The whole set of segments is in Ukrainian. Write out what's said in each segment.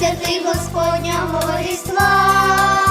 святих Господнього Різдва.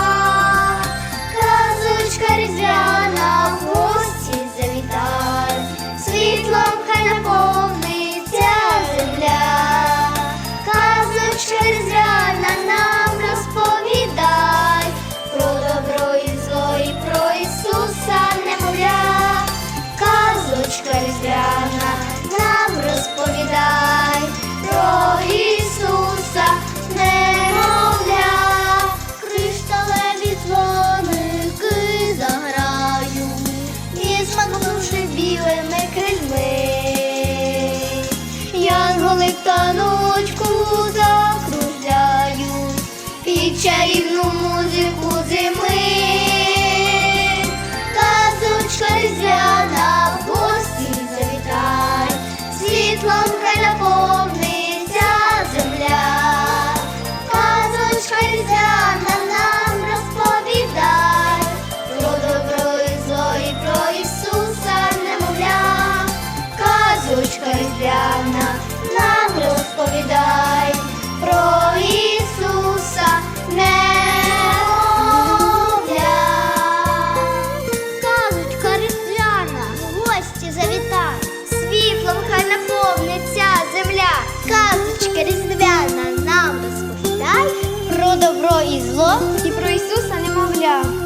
добро і зло, і про Ісуса немовля.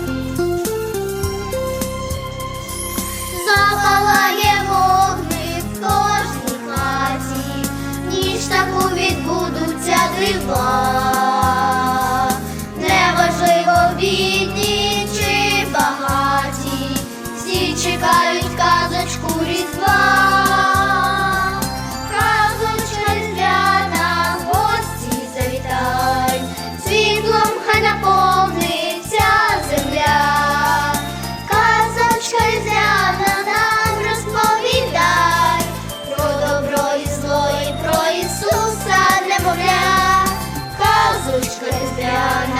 Yeah.